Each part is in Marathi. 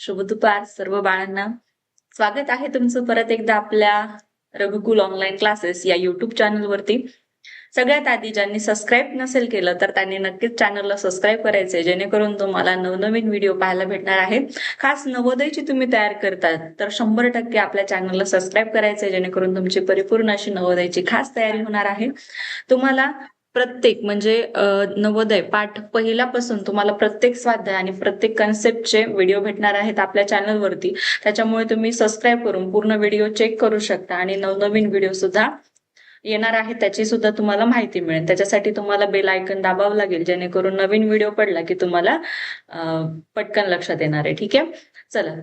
शुभ दुपार सर्व बाळांना. स्वागत आहे तुमचं परत एकदा आपल्या रघुकुल ऑनलाईन क्लासेस या युट्यूब चॅनलवरती सगळ्यात आधी ज्यांनी सबस्क्राईब नसेल केलं तर त्यांनी नक्कीच चॅनलला सबस्क्राईब करायचंय जेणेकरून तुम्हाला नवनवीन व्हिडिओ पाहायला भेटणार आहे खास नवोदयची तुम्ही तयार करतात तर शंभर टक्के आपल्या चॅनलला सबस्क्राईब करायचंय जेणेकरून तुमची परिपूर्ण अशी नवोदयची खास तयारी होणार आहे. तुम्हाला प्रत्येक म्हणजे नवोदय पाठ पहिल्यापासून तुम्हाला प्रत्येक स्वाध्याय आणि प्रत्येक कन्सेप्टचे व्हिडिओ भेटणार आहेत आपल्या चॅनलवरती. त्याच्यामुळे तुम्ही सबस्क्राईब करून पूर्ण व्हिडिओ चेक करू शकता आणि नवनवीन व्हिडिओ सुद्धा येणार आहे त्याची सुद्धा तुम्हाला माहिती मिळेल. त्याच्यासाठी तुम्हाला बेल आयकन दाबावं लागेल जेणेकरून नवीन व्हिडिओ पडला की तुम्हाला पटकन लक्षात येणार आहे. ठीक आहे? चला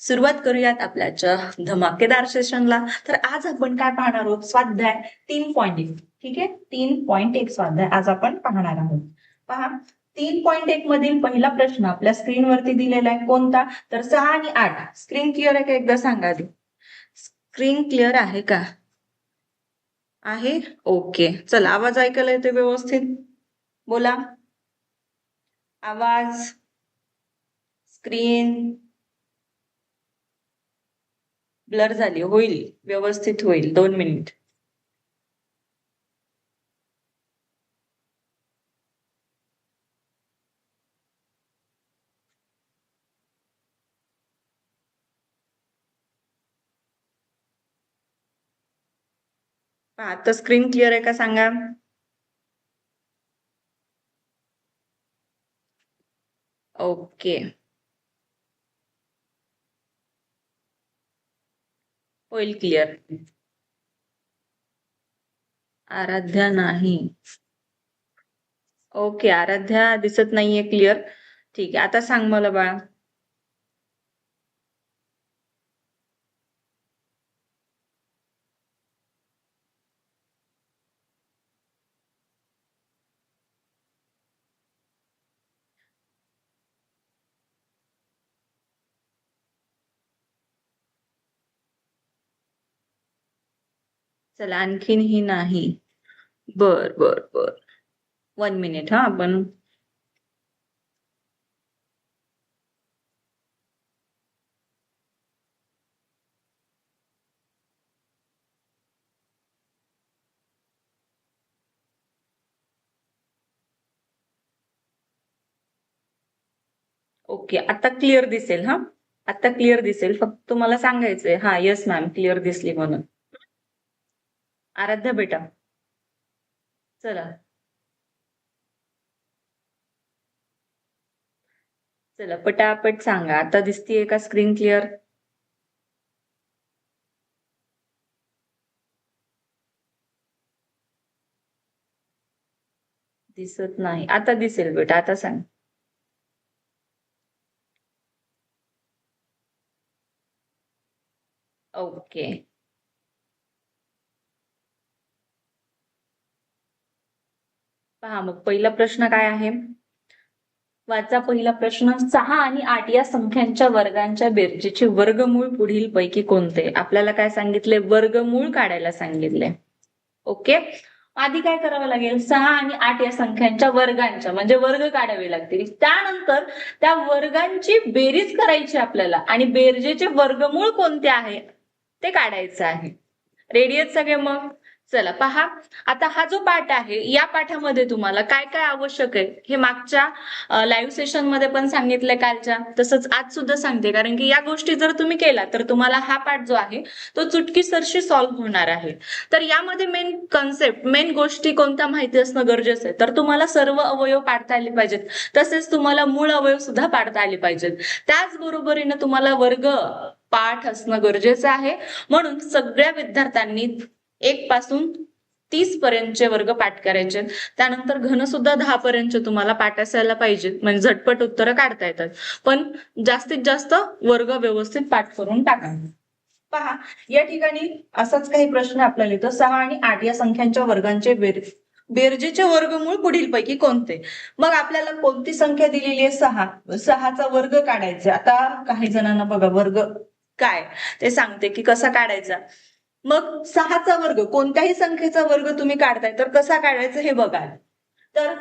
सुरुवात करूयात आपल्याच्या धमाकेदार सेशनला तर आज आपण काय पाहणार आहोत? स्वाध्याय तीन पॉईंट ठीक आहे? तीन पॉईंट एक स्वाध्याय. आज आपण पाहणार आहोत. पहा तीन पॉईंट एक मधील पहिला प्रश्न आपल्या स्क्रीनवरती दिलेला आहे. कोणता? तर सहा आणि आठ. स्क्रीन क्लिअर आहे का? एकदा सांगा आधी. स्क्रीन क्लिअर आहे का? आहे? ओके चला आवाज ऐकायला येते व्यवस्थित? बोला. आवाज. स्क्रीन ब्लर झाली. होईल. व्यवस्थित होईल. दोन मिनिट आता स्क्रीन क्लिअर आहे का सांगा? ओके होईल क्लिअर आराध्या नाही. ओके आराध्या दिसत नाहीये क्लिअर ठीक आहे आता सांग मला बाळा. चला आणखीनही नाही. बर बर बर. वन मिनिट हा आपण. ओके आता क्लिअर दिसेल हा. आता क्लिअर दिसेल. फक्त तुम्हाला सांगायचंय हा येस मॅम क्लिअर दिसली म्हणून. आराध्या बेटा. चला. चला पटापट सांगा. आता दिसतीये का स्क्रीन क्लिअर दिसत नाही. आता दिसेल बेटा आता सांग. ओके. पहा मग पहिला प्रश्न काय आहे? वाचा पहिला प्रश्न. सहा आणि आठ या संख्यांच्या वर्गांच्या बेरजेचे वर्गमूळ पुढील पैकी कोणते? आपल्याला काय सांगितले? वर्गमूळ काढायला सांगितले. ओके? आधी काय करावं लागेल? सहा आणि आठ या संख्यांच्या वर्गांच्या म्हणजे वर्ग काढावे लागतील. त्यानंतर त्या वर्गांची बेरीज करायची आपल्याला. आणि बेरजेचे वर्गमूळ कोणते आहे? ते काढायचं आहे. रेडी आहेत सगळे मग? चला पहा. आता हा जो पाठ आहे या पाठामध्ये तुम्हाला काय काय आवश्यक आहे हे मागच्या लाईव्ह सेशनमध्ये पण सांगितलंय कालच्या. तसंच आज सुद्धा सांगते कारण की या गोष्टी जर तुम्ही केला तर तुम्हाला हा पाठ जो आहे तो चुटकीसरशी सॉल्व्ह होणार आहे. तर यामध्ये मेन कन्सेप्ट मेन गोष्टी कोणत्या माहिती असणं गरजेचं आहे? तर तुम्हाला सर्व अवयव पाडता आले पाहिजेत. तसेच तुम्हाला मूळ अवयव सुद्धा पाडता आले पाहिजेत. त्याचबरोबरीनं तुम्हाला वर्ग पाठ असणं गरजेचं आहे. म्हणून सगळ्या विद्यार्थ्यांनी एक पासून तीस पर्यंतचे वर्ग पाठ करायचे. त्यानंतर घन सुद्धा दहा पर्यंतचे तुम्हाला पाठ असायला पाहिजेत म्हणजे झटपट उत्तरं काढता येतात. पण जास्तीत जास्त वर्ग व्यवस्थित पाठ करून टाका. पहा या ठिकाणी असाच काही प्रश्न आपल्याला येतो सहा आणि आठ या संख्यांच्या वर्गांचे बेर बेरजेचे वर्गमूळ पुढील पैकी कोणते? मग आपल्याला कोणती संख्या दिलेली आहे? सहा. सहाचा वर्ग काढायचा. आता काही जणांना बघा वर्ग काय? ते सांगते की कसा काढायचा? मग सहाचा वर्ग कोणत्याही संख्येचा वर्ग तुम्ही काढताय तर कसा काढायचा हे बघाल. तर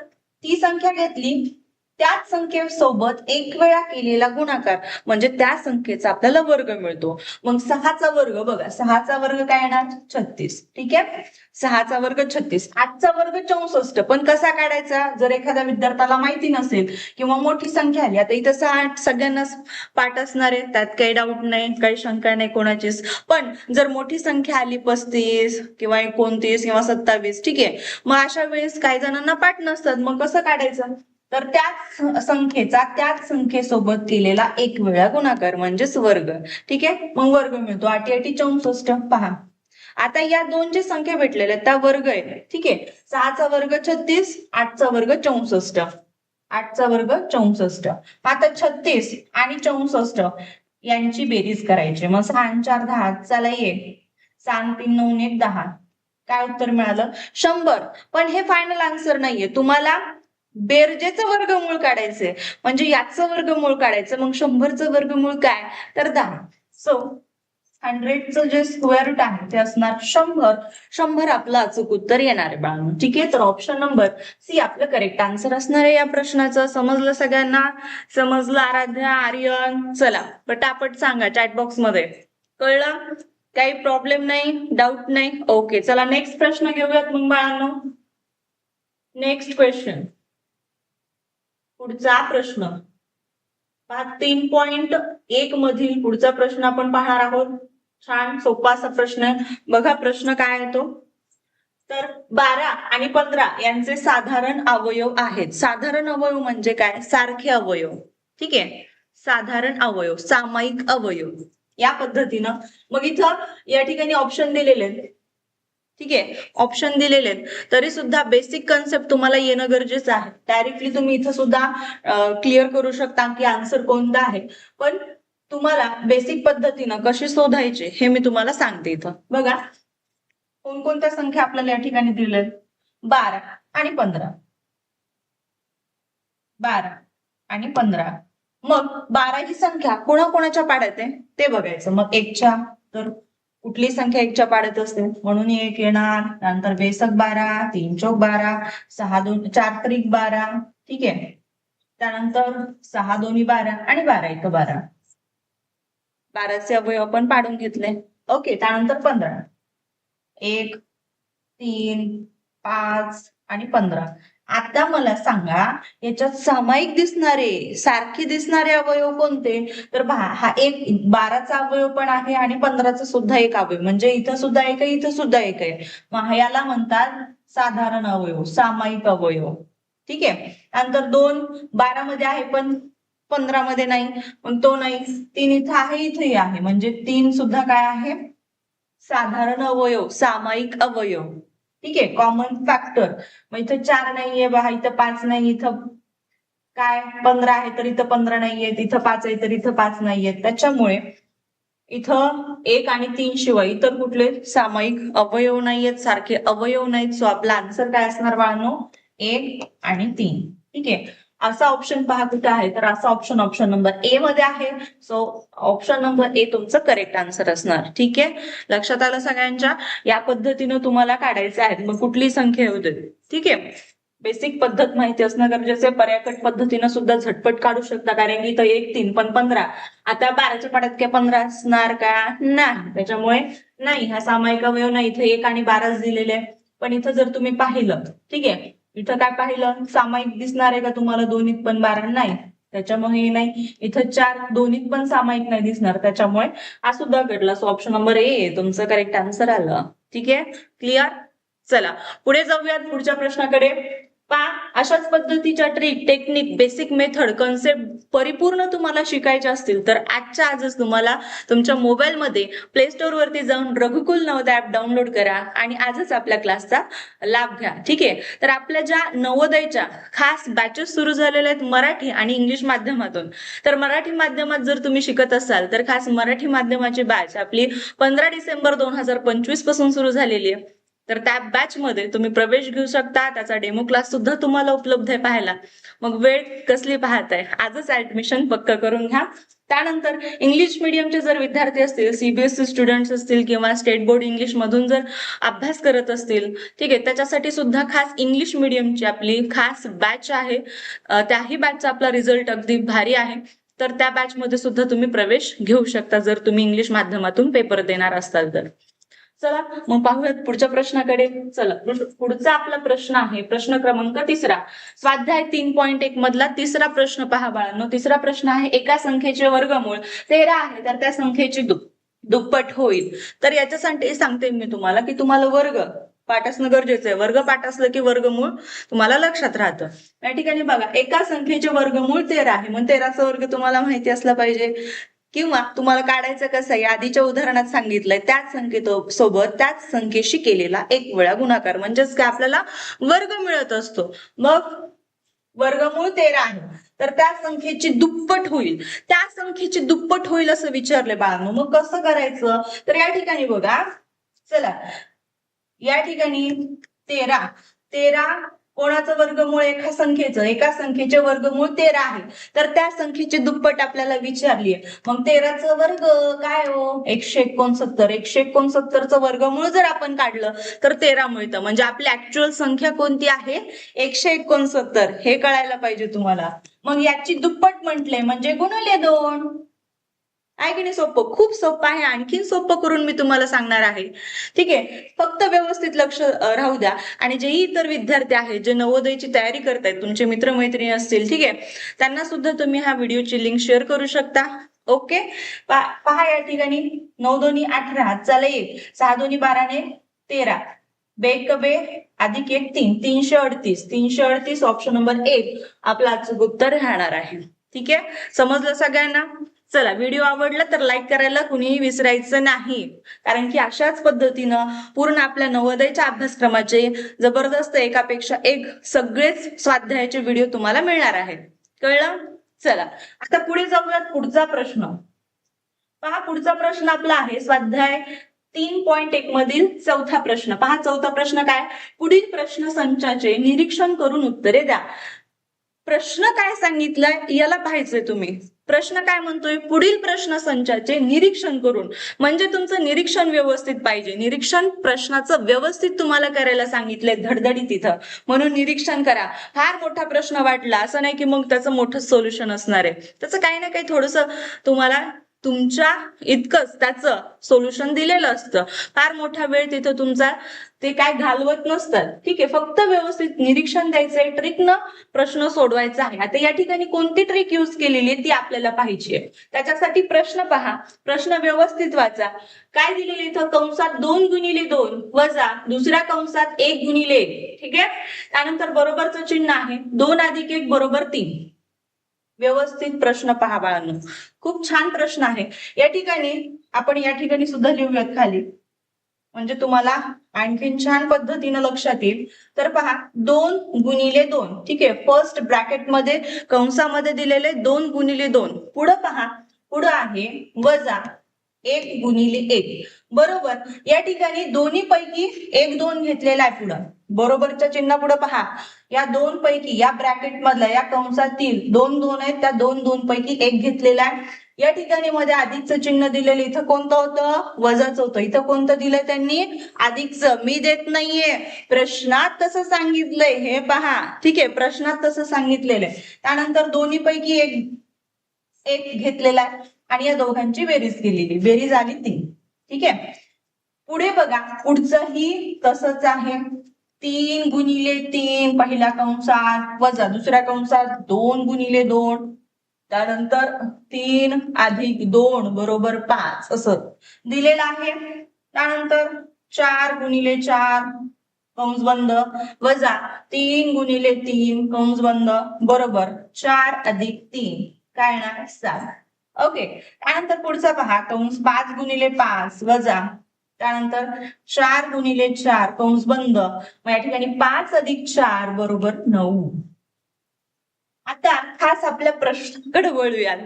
ती संख्या घेतली त्याच संख्येसोबत एक वेळा केलेला गुणाकार. म्हणजे त्या संख्येचा आपल्याला वर्ग मिळतो. मग सहाचा वर्ग बघा. सहाचा वर्ग काय येणार? छत्तीस. ठीक आहे? सहाचा वर्ग छत्तीस. आजचा वर्ग चौसष्ट. पण कसा काढायचा? जर एखाद्या विद्यार्थ्याला माहिती नसेल किंवा मोठी संख्या आली आता इथं सहा आठ सगळ्यांनाच पाठ असणार आहे. त्यात काही डाऊट नाही काही शंका नाही कोणाचीच. पण जर मोठी संख्या आली पस्तीस किंवा एकोणतीस किंवा सत्तावीस ठीक आहे? मग अशा वेळेस काही जणांना पाठ नसतात. मग कसं काढायचं? तर त्याच संख्येचा त्याच संख्येसोबत केलेला एक वेळा गुणाकार म्हणजेच वर्ग ठीक आहे? मग वर्ग मिळतो. आठी आठी चौसष्ट. पहा. आता या दोन जे संख्या भेटलेल्या आहेत त्या वर्ग आहे ठीक आहे? सहाचा वर्ग छत्तीस आठचा वर्ग चौसष्ट. आठचा वर्ग चौसष्ट. आता छत्तीस आणि चौसष्ट यांची बेरीज करायची. मग सहा चार दहा. चला ये सहा तीन नऊ एक दहा. काय उत्तर मिळालं? शंभर. पण हे फायनल आन्सर नाहीये. तुम्हाला बेरजेचं वर्गमूळ काढायचंय म्हणजे याचं वर्गमूळ काढायचं मग शंभरचं वर्गमूळ काय? तर दहा. सो हंड्रेडचं जे स्क्वेअर रूट आहे ते असणार शंभर. शंभर आपलं अचूक उत्तर येणार आहे बाळांनो. ठीक आहे? तर ऑप्शन नंबर सी आपलं करेक्ट आन्सर असणार आहे या प्रश्नाचं. समजलं सगळ्यांना? समजलं आराध्या आर्यन? चला पटापट सांगा चॅट बॉक्समध्ये. कळलं? काही प्रॉब्लेम नाही? डाऊट नाही? ओके चला नेक्स्ट प्रश्न घेऊयात मग बाळांनो. नेक्स्ट क्वेश्चन पुढचा प्रश्न. भाग तीन पॉइंट एक मधील पुढचा प्रश्न आपण पाहणार आहोत. छान सोपा असा प्रश्न आहे. बघा प्रश्न काय आहे तो? तर बारा आणि पंधरा यांचे साधारण अवयव आहेत. साधारण अवयव म्हणजे काय? सारखे अवयव. ठीक आहे? साधारण अवयव सामायिक अवयव. या पद्धतीनं. मग इथं या ठिकाणी ऑप्शन दिलेले आहेत. ठीक आहे? ऑप्शन दिलेले आहेत. तरी सुद्धा बेसिक कन्सेप्ट तुम्हाला येणं गरजेचं आहे. डायरेक्टली तुम्ही इथं सुद्धा क्लिअर करू शकता की आन्सर कोणता आहे. पण तुम्हाला बेसिक पद्धतीनं कशी शोधायचे हे मी तुम्हाला सांगते इथं. बघा. कोणकोणत्या संख्या आपल्याला या ठिकाणी दिलेल्या बारा आणि पंधरा. बारा आणि पंधरा. मग बारा ही संख्या कोणाकोणाच्या पाड्यात आहे? ते बघायचं. मग एकच्या तर कुठली संख्या एकच्या पाडत असते? म्हणून एक येणार त्यानंतर बेसक बारा तीन चौक बारा सहा दोन चार त्रिक बारा. ठीक आहे? त्यानंतर सहा दोन्ही बारा आणि बारा एक बारा. बाराचे अवयव आपण पाडून घेतले. ओके त्यानंतर पंधरा. एक तीन पाच आणि पंधरा. आता मला सांगा याच्यात सामायिक दिसणारे सारखे दिसणारे अवयव कोणते? तर हा एक बाराचा अवयव पण आहे आणि पंधराचा सुद्धा एक अवयव. म्हणजे इथं सुद्धा एक आहे इथं सुद्धा एक आहे. मग याला म्हणतात साधारण अवयव सामायिक अवयव. ठीक आहे? नंतर दोन बारा मध्ये आहे पण पंधरा मध्ये नाही. मग तो नाही. तीन इथं आहे इथंही आहे. म्हणजे तीन सुद्धा काय आहे? साधारण अवयव सामायिक अवयव. ठीक आहे? कॉमन फॅक्टर मग इथं चार नाहीये बा इथं पाच नाही इथं काय? पंधरा आहे तर इथं पंधरा नाहीये इथं पाच आहे तर इथं पाच नाहीये. त्याच्यामुळे इथं एक आणि तीन शिवाय इतर कुठले सामायिक अवयव नाहीयेत सारखे अवयव नाहीत. सो आपला आन्सर काय असणार बाळांनो? एक आणि तीन. ठीक आहे? असा ऑप्शन पहा कुठे आहे. तर असा ऑप्शन ऑप्शन नंबर ए मध्ये आहे. सो ऑप्शन नंबर ए तुमचं करेक्ट आन्सर असणार. ठीक आहे? लक्षात आलं सगळ्यांच्या? या पद्धतीनं तुम्हाला काढायचे आहेत. मग कुठली संख्या येऊ दे ठीक आहे? बेसिक पद्धत माहिती असणं गरजेचं आहे. पर्याकट पद्धतीनं सुद्धा झटपट काढू शकता. कारण की इथं एक तीन पण पंधरा. आता बाराच्या पाड्यात काय पंधरा असणार का? नाही. त्याच्यामुळे नाही. हा सामायिक अवयव नाही. इथे एक आणि बाराच दिलेले आहे. पण इथं जर तुम्ही पाहिलं ठीक आहे? इथं काय पाहिलं? सामायिक दिसणार आहे का तुम्हाला? दोन्हीत पण बारा नाही. त्याच्यामुळे हे नाही. इथं चार दोन्हीत पण सामायिक नाही दिसणार. त्याच्यामुळे हा सुद्धा घडला. सो ऑप्शन नंबर ए तुमचं करेक्ट आन्सर आलं. ठीक आहे? क्लिअर चला. पुढे जाऊयात पुढच्या प्रश्नाकडे. पा अशाच पद्धतीच्या trick technique basic method concept परिपूर्ण तुम्हाला शिकायचे असतील तर आजच्या आजच तुम्हाला तुमच्या मोबाईलमध्ये प्ले स्टोर वरती जाऊन रघुकुल नवोदय ऍप डाउनलोड करा आणि आजच आपल्या क्लासचा लाभ घ्या. ठीक आहे? तर आपल्या ज्या नवोदयच्या खास बॅचेस सुरू झालेल्या आहेत मराठी आणि इंग्लिश माध्यमातून तर मराठी माध्यमात जर तुम्ही शिकत असाल तर खास मराठी माध्यमाची बॅच आपली पंधरा डिसेंबर दोन हजार पंचवीसपासून सुरू झालेली आहे. तर त्या बॅचमध्ये तुम्ही प्रवेश घेऊ शकता. त्याचा डेमो क्लास सुद्धा तुम्हाला उपलब्ध आहे पाहायला. मग वेळ कसली पाहताय? आजच ऍडमिशन पक्क करून घ्या. त्यानंतर इंग्लिश मिडियमचे जर विद्यार्थी असतील सीबीएसई स्टुडंट्स असतील किंवा स्टेट बोर्ड इंग्लिश मधून जर अभ्यास करत असतील ठीक आहे त्याच्यासाठी सुद्धा खास इंग्लिश मिडियमची आपली खास बॅच आहे. त्याही बॅचचा आपला रिझल्ट अगदी भारी आहे. तर त्या बॅचमध्ये सुद्धा तुम्ही प्रवेश घेऊ शकता जर तुम्ही इंग्लिश माध्यमातून पेपर देणार असाल तर. चला मग पाहूयात पुढच्या प्रश्नाकडे. चला पुढचा आपला प्रश्न आहे प्रश्न क्रमांक तिसरा. स्वाध्याय तीन पॉईंट एक मधला तिसरा प्रश्न पहा बाळांनो. तिसरा प्रश्न आहे एका संख्येचे वर्गमूळ तेरा आहे तर त्या संख्येची दुप दुप्पट होईल. तर याच्यासाठी सांगते मी तुम्हाला की तुम्हाला वर्ग पाठ असणं गरजेचं आहे. वर्ग पाठ असलं की वर्गमूळ तुम्हाला लक्षात राहतं. या ठिकाणी बघा एका संख्येचे वर्गमूळ तेरा आहे. मग तेराचा वर्ग तुम्हाला माहिती असला पाहिजे. किंवा तुम्हाला काढायचं कसं आहे? आधीच्या उदाहरणात सांगितलंय त्याच संख्येत सोबत त्याच संख्येशी केलेला एक वेळा गुणाकार. म्हणजेच काय? आपल्याला वर्ग मिळत असतो. मग वर्गमूळ तेरा आहे. तर त्या संख्येची दुप्पट होईल. त्या संख्येची दुप्पट होईल असं विचारले बाळांनो. मग कसं करायचं? तर या ठिकाणी बघा. चला. या ठिकाणी तेरा. तेरा कोणाचं वर्गमूळ एका संख्येचं एका संख्येचे वर्गमूळ तेरा आहे. तर त्या संख्येची दुप्पट आपल्याला विचारली आहे मग तेराचं वर्ग काय हो? एकशे एकोणसत्तर. एकशे एकोणसत्तरचं वर्गमूळ जर आपण काढलं तर तेरा मिळतं. म्हणजे आपली ऍक्च्युअल संख्या कोणती आहे? एकशे एकोणसत्तर. हे कळायला पाहिजे तुम्हाला. मग याची दुप्पट म्हटले म्हणजे गुणले दोन. आहे की नाही सोपं? खूप सोपं आहे. आणखीन सोपं करून मी तुम्हाला सांगणार आहे. ठीक आहे? फक्त व्यवस्थित लक्ष राहू द्या. आणि जेही इतर विद्यार्थी आहेत जे नवोदयची तयारी करतायत तुमचे मित्रमैत्रिणी असतील ठीक आहे? त्यांना सुद्धा तुम्ही हा व्हिडिओची लिंक शेअर करू शकता. ओके? पहा या ठिकाणी. नऊ दोन्ही अठरा. हातचाला एक. सहा दोन्ही बाराने तेरा. बेक बे. अधिक एक तीन. तीनशे अडतीस. तीनशे अडतीस ऑप्शन नंबर एक. आपला अचूक उत्तर राहणार आहे. ठीक आहे? समजलं सगळ्यांना? चला व्हिडिओ आवडला तर लाईक करायला कुणीही विसरायचं नाही. कारण की अशाच पद्धतीनं पूर्ण आपल्या नवोदयच्या अभ्यासक्रमाचे जबरदस्त एकापेक्षा एक सगळेच स्वाध्यायाचे व्हिडिओ तुम्हाला मिळणार आहेत. कळलं? चला आता पुढे जाऊयात पुढचा प्रश्न. पहा पुढचा प्रश्न आपला आहे स्वाध्याय तीन पॉइंट एक मधील चौथा प्रश्न. पहा चौथा प्रश्न काय? पुढील प्रश्न संचाचे निरीक्षण करून उत्तरे द्या. प्रश्न काय सांगितलाय? याला पाहायचंय तुम्ही. प्रश्न काय म्हणतोय? पुढील प्रश्न संचाचे निरीक्षण करून म्हणजे तुमचं निरीक्षण व्यवस्थित पाहिजे. निरीक्षण प्रश्नाचं व्यवस्थित तुम्हाला करायला सांगितलंय धडधडी तिथं. म्हणून निरीक्षण करा. फार मोठा प्रश्न वाटला असं नाही की मग त्याचं मोठं सोल्युशन असणार आहे. त्याचं काही ना काही थोडस तुम्हाला तुमच्या इतकंच त्याचं सोल्युशन दिलेलं असतं. फार मोठा वेळ तिथं तुमचा ते काय घालवत नसतात. ठीक आहे फक्त व्यवस्थित निरीक्षण द्यायचंय ट्रिकनं प्रश्न सोडवायचा आहे. आता या ठिकाणी कोणती ट्रिक युज केलेली आहे ती आपल्याला पाहिजे त्याच्यासाठी प्रश्न पहा. प्रश्न व्यवस्थित वाचा. काय दिलेले इथं? कंसात दोन गुणिले दोन वजा दुसऱ्या कंसात एक गुणिले एक. ठीक आहे? त्यानंतर बरोबरचं चिन्ह आहे. दोन अधिक एक बरोबर तीन. व्यवस्थित प्रश्न पहा बाळांनो. खूप छान प्रश्न आहे. या ठिकाणी आपण या ठिकाणी सुद्धा लिहूयात खाली. म्हणजे तुम्हाला आणखीन छान पद्धतीनं लक्षात येईल. तर पहा दोन गुणिले दोन. ठीक आहे फर्स्ट ब्रॅकेटमध्ये कंसामध्ये दिलेले दोन गुणिले दोन. पुढं पहा पुढं आहे वजा. एक गुणिले एक. बरोबर? या ठिकाणी दोन्ही पैकी एक दोन घेतलेला आहे पुढं. बरोबरच्या चिन्ह पुढे पहा. या दोन पैकी या ब्रॅकेट मधल्या या कंसातील दोन दोन आहेत त्या दोन दोन पैकी एक घेतलेला आहे. या ठिकाणी मध्ये अधिकचं चिन्ह दिलेलं इथं कोणतं होतं? वजाचं होतं. इथं कोणतं दिलंय त्यांनी? अधिकचं मी देत नाहीये. प्रश्नात तसं सांगितलंय. हे पहा. ठीक आहे प्रश्नात तसं सांगितलेलं आहे. त्यानंतर दोन्ही पैकी एक एक घेतलेला आहे. आणि या दोघांची बेरीज केलेली. बेरीज आली तीन ठीक आहे? पुढे बघा. पुढचंही तसंच आहे. तीन गुणिले तीन पहिल्या कंसात वजा. दुसऱ्या कंसात दोन गुणिले दोन. त्यानंतर तीन अधिक दोन बरोबर पाच. असं दिलेलं आहे. त्यानंतर चार गुणिले चार कंस बंद. वजा तीन गुणिले तीन कंस बंद. बरोबर चार अधिक तीन. काय येणार? सात. ओके त्यानंतर पुढचा पहा. कंस पाच गुणिले पाच वजा त्यानंतर चार गुणिले चार. कंस बंद. मग या ठिकाणी पाच अधिक चार बरोबर नऊ. आता खास आपल्या प्रश्नाकडे वळूयात.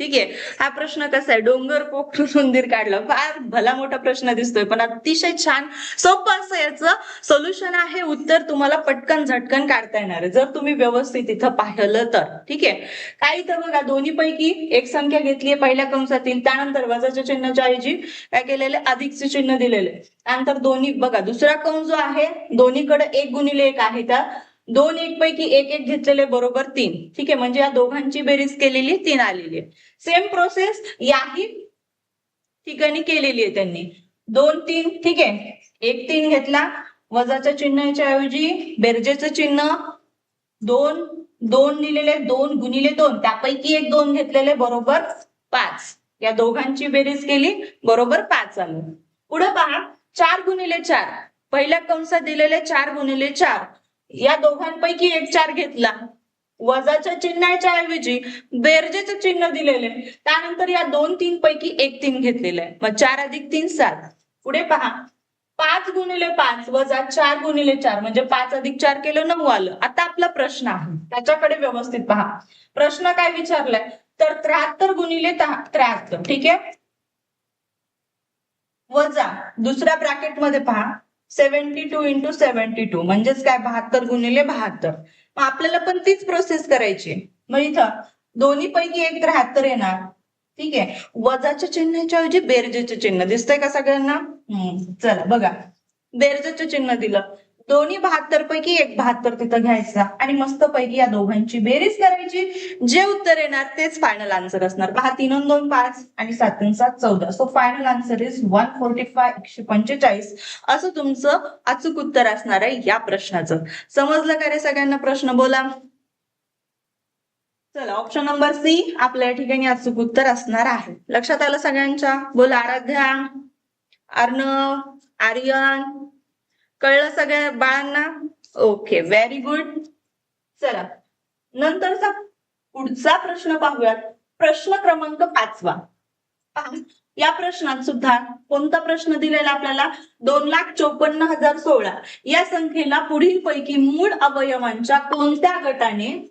ठीक आहे. हा प्रश्न कसा आहे? डोंगर पोखरून उंदीर काढलं. फार भला मोठा प्रश्न दिसतोय पण अतिशय छान सोपं असं याचं सोल्युशन आहे. उत्तर तुम्हाला पटकन झटकन काढता येणार आहे. जर तुम्ही व्यवस्थित इथं पाहिलं तर. ठीक आहे. काय इथं बघा दोन्ही पैकी एक संख्या घेतलीये पहिल्या कंसातील. त्यानंतर वजाच्या चिन्हाच्या ऐवजी काय केलेले? अधिकचे चिन्ह दिलेले. त्यानंतर दोन्ही बघा दुसरा कंस जो आहे दोन्हीकडे एक गुणिले एक आहे. त्या दोन एक पैकी एक एक घेतलेले बरोबर तीन. ठीक आहे म्हणजे या दोघांची बेरीज केलेली तीन आलेली आहे सेम प्रोसेस याही ठिकाणी केलेली आहे त्यांनी. दोन तीन ठीक आहे. एक तीन घेतला. वजाच्या चिन्हाच्या ऐवजी बेरजेचं चिन्ह दोन दोन लिहिलेले दोन गुणिले दोन. त्यापैकी एक दोन घेतलेले बरोबर पाच. या दोघांची बेरीज केली बरोबर पाच आलं. पुढे पहा चार गुणिले चार. पहिल्या कंसात दिलेले चार गुणिले चार. या दोघांपैकी एक चार घेतला. वजाच्या चिन्हाच्या ऐवजी बेरजेचं चिन्ह दिलेले त्यानंतर या दोन तीन पैकी एक तीन घेतलेलं आहे. मग चार अधिक तीन सात. पुढे पहा. पाच गुणिले पाच वजा चार गुणिले चार म्हणजे पाच अधिक चार केलं नऊ आलं. आता आपला प्रश्न आहे. त्याच्याकडे व्यवस्थित पहा. प्रश्न काय विचारलाय? तर त्र्याहत्तर गुणिले त्र्याहत्तर. ठीक आहे? वजा. दुसऱ्या ब्रॅकेटमध्ये पहा. Seventy two into seventy two. म्हणजेच काय? बहात्तर गुणिले बहात्तर. मग आपल्याला पण तीच प्रोसेस करायची. आहे. मग इथं दोन्ही पैकी एक त्र्याहत्तर येणार. ठीक आहे? वजाच्या चिन्हाच्या ऐवजी बेरजेचे चिन्ह. दिसतंय का सगळ्यांना? हम्म. चला बघा. बेरजेचं चिन्ह दिलं. दोन्ही बहात्तर पैकी एक बहात्तर तिथं घ्यायचा. आणि मस्त पैकी या दोघांची बेरीज करायची. जे उत्तर येणार तेच फायनल आन्सर असणार. पहा तीन दोन पाच आणि सात सात चौदा. So final answer is one forty five एकशे पंचेचाळीस. असं तुमचं अचूक उत्तर असणार आहे या प्रश्नाचं. समजलं का रे सगळ्यांना प्रश्न? बोला. चला ऑप्शन नंबर सी आपल्या या ठिकाणी अचूक उत्तर असणार आहे. लक्षात आलं सगळ्यांच्या? बोला आराध्या अर्णव आर्यन कळलं सगळ्या बाळांना? ओके व्हेरी गुड चला नंतरचा पुढचा प्रश्न पाहूयात. प्रश्न क्रमांक पाचवा. या प्रश्नात सुद्धा कोणता प्रश्न दिलेला आपल्याला? दोन लाख चोपन्न हजार सोळा. या संख्येला पुढील पैकी मूळ अवयवांच्या कोणत्या गटाने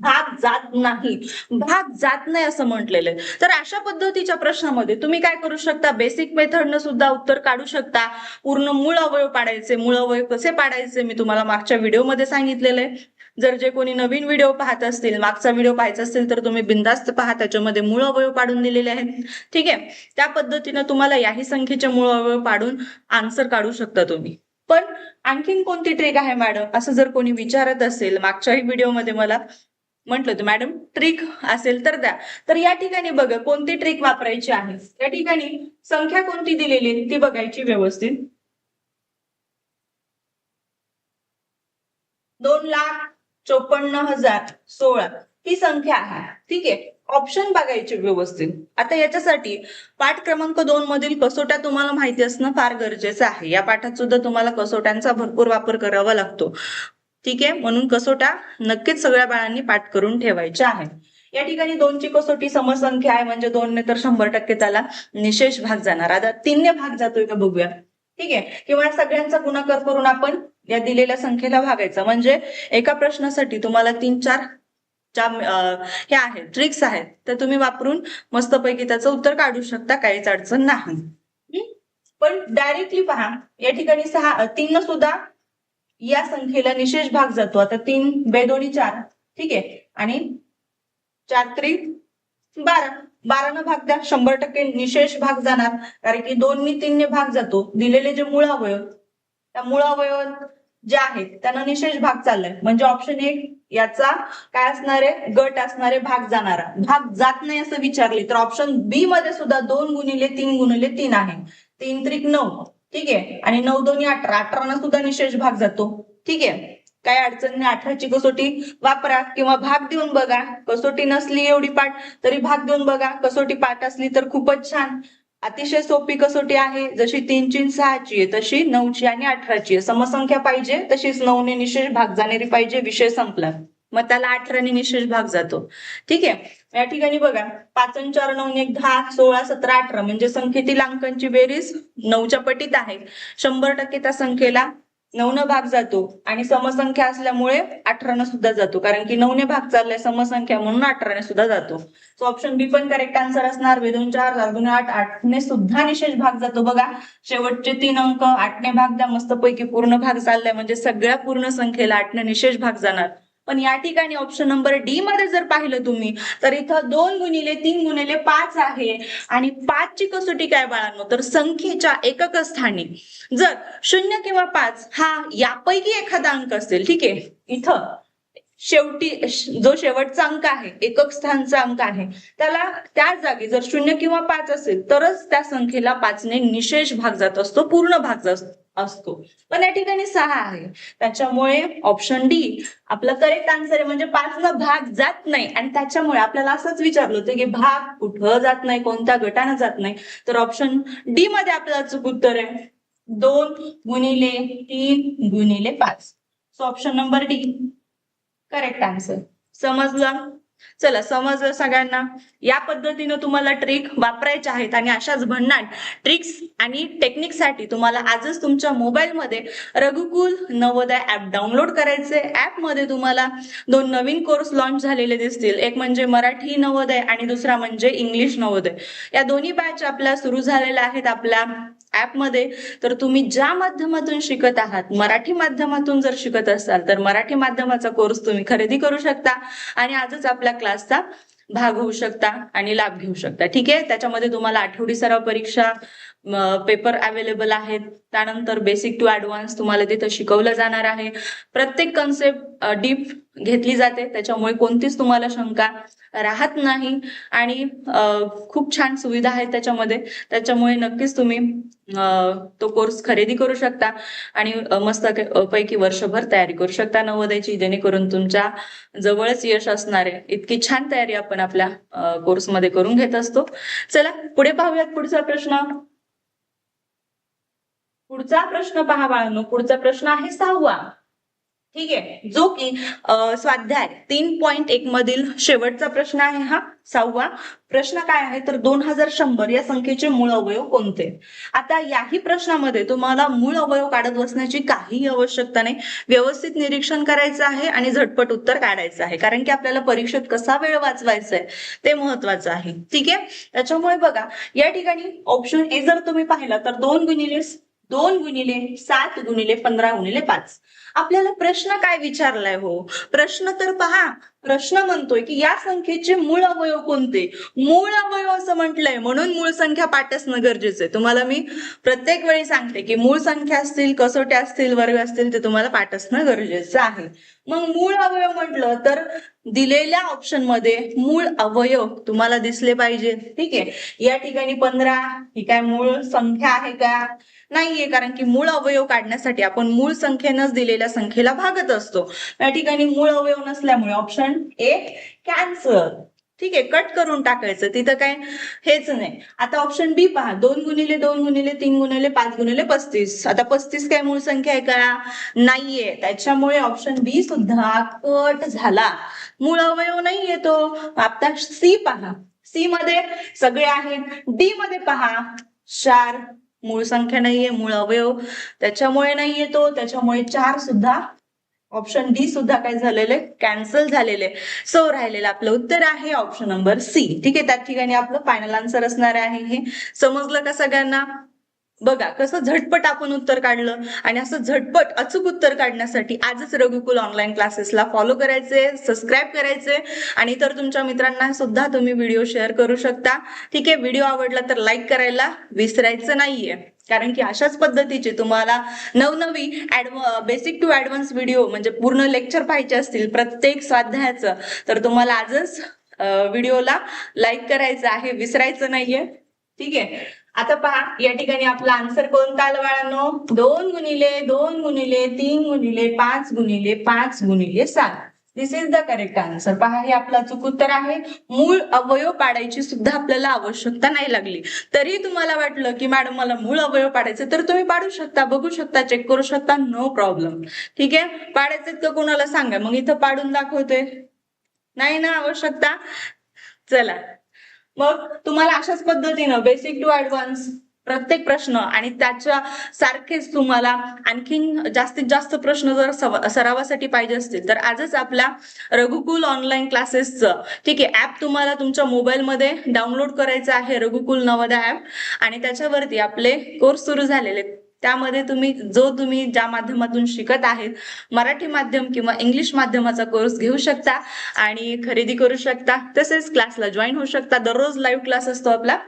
भाग जात नाही. भाग जात नाही असं म्हटलेलं आहे. तर अशा पद्धतीच्या प्रश्नामध्ये तुम्ही काय करू शकता? बेसिक मेथडनं सुद्धा उत्तर काढू शकता. पूर्ण मूळ अवयव पाडायचे. मूळ अवयव कसे पाडायचे? मी तुम्हाला मागच्या व्हिडिओमध्ये सांगितलेलं आहे. जर जे कोणी नवीन व्हिडिओ पाहत असतील मागचा व्हिडिओ पाहायचा असेल तर तुम्ही बिंदास्त पहा. त्याच्यामध्ये मूळ अवयव पाडून दिलेले आहेत. ठीक आहे? त्या पद्धतीनं तुम्हाला याही संख्येचे मूळ अवयव पाडून आन्सर काढू शकता तुम्ही. पण आणखीन कोणती ट्रिक आहे मॅडम असं जर कोणी विचारत असेल मागच्याही व्हिडिओमध्ये मला म्हटलं होतं मॅडम ट्रिक असेल तर द्या. तर या ठिकाणी बघा कोणती ट्रिक वापरायची आहे? या ठिकाणी संख्या कोणती दिलेली आहे? ती बघायची व्यवस्थित. दोन लाख चोपन्न हजार सोळा. ही संख्या आहे. ठीक आहे? ऑप्शन बघायचे व्यवस्थित. आता याच्यासाठी पाठ क्रमांक दोन मधील कसोट्या तुम्हाला माहिती असणं फार गरजेचं आहे. या पाठात सुद्धा तुम्हाला कसोट्यांचा भरपूर वापर करावा लागतो. ठीक आहे? म्हणून कसोटा नक्कीच सगळ्या बाळांनी पाठ करून ठेवायच्या आहे या ठिकाणी दोनची कसोटी समसंख्या आहे म्हणजे दोनने तर शंभर टक्के त्याला निशेष भाग जाणार. आता तीनने भाग जातोय का बघूया. ठीक आहे? किंवा सगळ्यांचा गुणाकार करून आपण या दिलेल्या संख्येला भागायचा. म्हणजे एका प्रश्नासाठी तुम्हाला तीन चार ज्या हे आहेत ट्रिक्स आहेत. तर तुम्ही वापरून मस्तपैकी त्याचं उत्तर काढू शकता काहीच अडचण नाही. पण डायरेक्टली पहा या ठिकाणी सहा तीन सुद्धा या संख्येला निशेष भाग जातो. आता तीन बेदोनी चार. ठीक आहे? आणि चार त्रिक बारा. बारानं भाग द्या. शंभर टक्के निशेष भाग जाणार. कारण की दोन तीनने भाग जातो. दिलेले जे मूळ अवयव त्या मूळ अवयव जे आहेत त्यांना निशेष भाग चाललाय. म्हणजे ऑप्शन एक याचा काय असणारे? गट असणारे भाग जाणारा. भाग जात नाही असं विचारले तर ऑप्शन बी मध्ये सुद्धा दोन गुणिले तीन गुणिले तीन आहे. तीन त्रिक नऊ. ठीक आहे? आणि नऊ दोन्ही अठरा. अठराना सुद्धा निशेष भाग जातो. ठीक आहे? काय अडचण नाही. अठराची कसोटी वापरा किंवा भाग देऊन बघा. कसोटी नसली एवढी पाठ तरी भाग देऊन बघा. कसोटी पाठ असली तर खूपच छान. अतिशय सोपी कसोटी आहे. जशी तीनची सहाची आहे तशी नऊची आणि अठराची आहे. समसंख्या पाहिजे तशीच नऊने निशेष भाग जाणारी पाहिजे. विषय संपला. मग त्याला अठराने निशेष भाग जातो. ठीक आहे? या ठिकाणी बघा पाचन चार नऊ एक दहा सोळा सतरा अठरा म्हणजे संख्येतील अंकांची बेरीज नऊच्या पटीत आहे. शंभर टक्के त्या संख्येला नऊनं भाग जातो आणि समसंख्या असल्यामुळे अठरानं सुद्धा जातो. कारण की नऊने भाग चाललाय समसंख्या म्हणून अठराने सुद्धा जातो. सो ऑप्शन बी पण करेक्ट आन्सर असणार. बेदोन चार दोन आठ आठने सुद्धा निशेष भाग जातो. बघा शेवटचे तीन अंक आठने भाग द्या. मस्तपैकी पूर्ण भाग चाललाय. म्हणजे सगळ्या पूर्ण संख्येला आठने निशेष भाग जाणार. पण या ठिकाणी ऑप्शन नंबर डी मध्ये जर पाहिलं तुम्ही तर इथं दोन गुणिले तीन गुणिले पाच आहे. आणि पाचची कसोटी काय बाळांनो? तर संख्येच्या एकक स्थानी. जर शून्य किंवा पाच हा यापैकी एखादा अंक असेल ठीक आहे? इथं शेवटी जो शेवटचा अंक आहे एकक स्थानचा अंक आहे त्याला त्या जागी जर शून्य किंवा पाच असेल तरच त्या संख्येला पाचने निशेष भाग जात असतो पूर्ण भाग जात असतो. असतो. पण या ठिकाणी सहा आहे. त्याच्यामुळे ऑप्शन डी आपलं करेक्ट आन्सर आहे म्हणजे पाचला भाग जात नाही. आणि त्याच्यामुळे आपल्याला असंच विचारलं होतं की भाग कुठं जात नाही कोणत्या गटानं जात नाही. तर ऑप्शन डी मध्ये आपल्याला अचूक उत्तर आहे. दोन गुणिले तीन गुणिले पाच. So option number D correct answer समजलं? चला समजलं सगळ्यांना? या पद्धतीनं तुम्हाला ट्रिक वापरायच्या आहेत आणि अशाच भन्नाट ट्रिक्स आणि टेक्निकसाठी तुम्हाला आजच तुमच्या मोबाईलमध्ये रघुकुल नवोदय ऍप डाउनलोड करायचे ऍपमध्ये तुम्हाला दोन नवीन कोर्स लॉन्च झालेले दिसतील. एक म्हणजे मराठी नवोदय आणि दुसरा म्हणजे इंग्लिश नवोदय. या दोन्ही बॅच आपल्या सुरू झालेल्या आहेत. आपल्या ऍपमध्ये तर तुम्ही ज्या माध्यमातून शिकत आहात मराठी माध्यमातून जर शिकत असाल तर मराठी माध्यमाचा कोर्स तुम्ही खरेदी करू शकता आणि आजच आपल्या क्लासचा भाग होऊ शकता आणि लाभ घेऊ शकता. ठीक आहे? त्याच्यामध्ये तुम्हाला आठवडी सराव परीक्षा पेपर अवेलेबल आहेत. त्यानंतर बेसिक टू ऍडव्हान्स तुम्हाला तिथं शिकवलं जाणार आहे. प्रत्येक कन्सेप्ट डीप घेतली जाते. त्याच्यामुळे कोणतीच तुम्हाला शंका राहत नाही. आणि खूप छान सुविधा आहेत त्याच्यामध्ये. त्याच्यामुळे नक्कीच तुम्ही तो कोर्स खरेदी करू शकता. आणि मस्त पैकी वर्षभर तयारी करू शकता नवोदयची जेणेकरून तुमच्या जवळच यश असणारे इतकी छान तयारी आपण आपल्या कोर्समध्ये करून घेत असतो. चला पुढे पाहूयात पुढचा प्रश्न. पुढचा प्रश्न पहा बाळांनो पुढचा प्रश्न आहे सहावा. ठीक आहे जो की स्वाध्याय तीन पॉइंट एक मधील शेवटचा प्रश्न आहे हा सहावा. प्रश्न काय आहे? तर दोन हजार शंभर या संख्येचे मूळ अवयव कोणते? आता याही प्रश्नामध्ये तुम्हाला मूळ अवयव काढत बसण्याची काहीही आवश्यकता नाही. व्यवस्थित निरीक्षण करायचं आहे आणि झटपट उत्तर काढायचं आहे. कारण की आपल्याला परीक्षेत कसा वेळ वाचवायचा आहे ते महत्वाचं आहे. ठीक आहे? त्याच्यामुळे बघा या ठिकाणी ऑप्शन ए जर तुम्ही पाहिला तर दोन गुणिले दोन गुणिले सात गुणिले पंधरा गुणिले पाच. आपल्याला प्रश्न काय विचारलाय हो? प्रश्न तर पहा. प्रश्न म्हणतोय की या संख्येचे मूळ अवयव कोणते? मूळ अवयव असं म्हटलंय. म्हणून मूळ संख्या पाठ असणं गरजेचं आहे. तुम्हाला मी प्रत्येक वेळी सांगते की मूळ संख्या असतील कसोट्या असतील वर्ग असतील ते तुम्हाला पाठ असणं गरजेचं आहे. मग मूळ अवयव म्हटलं तर दिलेल्या ऑप्शनमध्ये मूळ अवयव तुम्हाला दिसले पाहिजे. ठीक आहे? या ठिकाणी पंधरा ही काय मूळ संख्या आहे का? नाहीये कारण की मूळ अवयव काढण्यासाठी आपण मूळ संख्येनंच दिलेल्या संख्येला भागत असतो. या ठिकाणी मूळ अवयव नसल्यामुळे ऑप्शन ए कॅन्सर ठीक? आहे कट करून टाकायचं. तिथं काय? हेच नाही. आता ऑप्शन बी पहा. दोन गुणिले दोन गुणिले तीन गुणिले पाच गुणिले पस्तीस. आता पस्तीस काय मूळ संख्या आहे का? नाहीये. त्याच्यामुळे ऑप्शन बी सुद्धा कट झाला. मूळ अवयव नाहीये तो. आता सी पहा. सी मध्ये सगळे आहेत. डी मध्ये पहा. चार मूळ संख्या नाहीये मूळ अवयव. त्याच्यामुळे नाहीये तो त्याच्यामुळे चार सुद्धा ऑप्शन डी सुद्धा काय झालेले? कॅन्सल झालेले. सो राहिलेलं आपलं उत्तर आहे ऑप्शन नंबर सी ठीक आहे त्या ठिकाणी आपलं फायनल आन्सर असणार आहे हे. समजलं का सगळ्यांना? बघा कसं झटपट आपण उत्तर काढलं आणि असं झटपट अचूक उत्तर काढण्यासाठी आजच रघुकुल ऑनलाईन क्लासेसला फॉलो करायचे सबस्क्राईब करायचे आणि इतर तुमच्या मित्रांना सुद्धा तुम्ही व्हिडिओ शेअर करू शकता. ठीक आहे व्हिडिओ आवडला तर लाईक करायला विसरायचं नाहीये. कारण की अशाच पद्धतीचे तुम्हाला नवनवी बेसिक टू ऍडव्हान्स व्हिडिओ म्हणजे पूर्ण लेक्चर पाहिजे असतील प्रत्येक स्वाध्यायाचं तर तुम्हाला आजच व्हिडिओला लाईक करायचं आहे विसरायचं नाहीये. ठीक आहे. आता पहा या ठिकाणी आपला आन्सर कोणता आला बाळांनो? दोन गुणिले दोन गुणिले तीन गुणिले पाच गुणिले पाच गुणिले सात. This is the correct answer पहा हे आपला अचूक उत्तर आहे. मूळ अवयव पाडायची सुद्धा आपल्याला आवश्यकता नाही लागली. तरी तुम्हाला वाटलं की मॅडम मला मूळ अवयव पाडायचे तर तुम्ही पाडू शकता बघू शकता चेक करू शकता नो प्रॉब्लेम ठीक आहे? पाडायचे तर कोणाला सांगा? मग इथं पाडून दाखवतोय. नाही ना आवश्यकता? चला. मग तुम्हाला अशाच पद्धतीनं बेसिक टू ऍडव्हान्स प्रत्येक प्रश्न आणि त्याच्या सारखेच तुम्हाला आणखीन जास्तीत जास्त प्रश्न जर सरावासाठी पाहिजे असतील तर आजच आपल्या रघुकुल ऑनलाईन क्लासेसचं ठीक आहे ऍप तुम्हाला तुमच्या मोबाईलमध्ये डाउनलोड करायचं आहे रघुकुल नवोदय ऍप आणि त्याच्यावरती आपले कोर्स सुरू झालेले आहेत. त्यामध्ये तुम्ही जो तुम्ही ज्या माध्यमातून शिकत आहेत मराठी माध्यम किंवा इंग्लिश माध्यमाचा कोर्स घेऊ शकता आणि खरेदी करू शकता. तसेच क्लासला जॉईन होऊ शकता. दररोज लाईव्ह क्लास असतो आपला.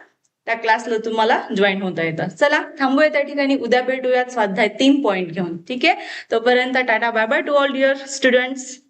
त्या क्लासला तुम्हाला जॉईन होता येतं. चला थांबूया त्या ठिकाणी. उद्या भेटूयात स्वाध्याय तीन पॉईंट घेऊन. ठीक आहे? तोपर्यंत tata bye bye to all your students